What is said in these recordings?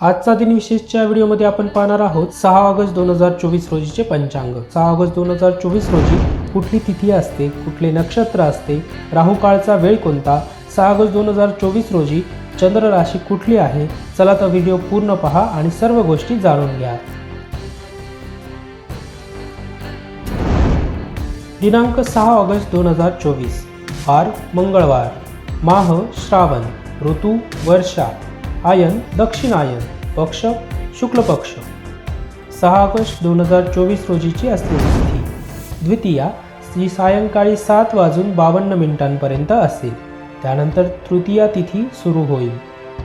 आजचा दिन विशेषच्या व्हिडिओमध्ये आपण पाहणार आहोत सहा ऑगस्ट दोन हजार चोवीस रोजीचे पंचांग. सहा ऑगस्ट दोन हजार चोवीस रोजी कुठली तिथी असते कुठले नक्षत्र असते राहू काळचा वेळ कोणता सहा ऑगस्ट दोन हजार चोवीस रोजी चंद्र राशी कुठली आहे चला तर व्हिडिओ पूर्ण पहा आणि सर्व गोष्टी जाणून घ्या. दिनांक सहा ऑगस्ट दोन हजार चोवीस वार मंगळवार. माह श्रावण ऋतू वर्षा. आयन दक्षिण आयन पक्ष शुक्ल पक्ष. सहा ऑगस्ट दोन हजार चोवीस रोजीची असलेली तिथी. द्वितीया ही सायंकाळी सात वाजून बावन्न मिनिटांपर्यंत असेल. त्यानंतर तृतीया तिथी सुरू होईल.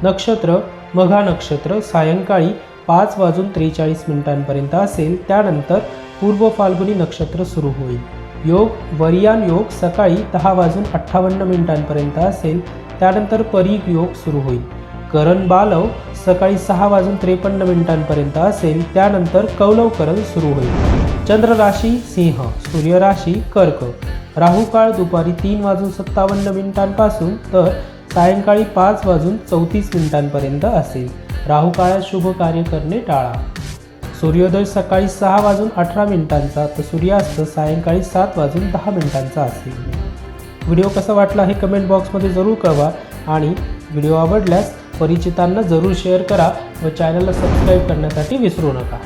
नक्षत्र मघा नक्षत्र सायंकाळी पाच वाजून त्रेचाळीस मिनिटांपर्यंत असेल. त्यानंतर पूर्व फाल्गुनी नक्षत्र सुरू होईल. योग वरियान योग सकाळी दहा वाजून अठ्ठावन्न मिनिटांपर्यंत असेल. त्यानंतर परीग योग सुरू होईल. करण बालव सकाळी सहा वाजून त्रेपन्न मिनिटांपर्यंत असेल. त्यानंतर कौलव करण सुरू होईल. चंद्र राशी सिंह. सूर्य राशी कर्क. राहू काळ दुपारी तीन वाजून सत्तावन्न मिनिटांपासून तर सायंकाळी पाच वाजून चौतीस मिनिटांपर्यंत असेल. राहू काळात शुभ कार्य करणे टाळा. सूर्योदय सकाळी सहा वाजून अठरा मिनिटांचा तर सूर्यास्त सायंकाळी सात वाजून दहा मिनिटांचा असेल. व्हिडिओ कसा वाटला हे कमेंट बॉक्समध्ये जरूर कळवा आणि व्हिडिओ आवडल्यास परिचितांना जरूर शेअर करा व चॅनलला सबस्क्राईब करण्यासाठी विसरू नका.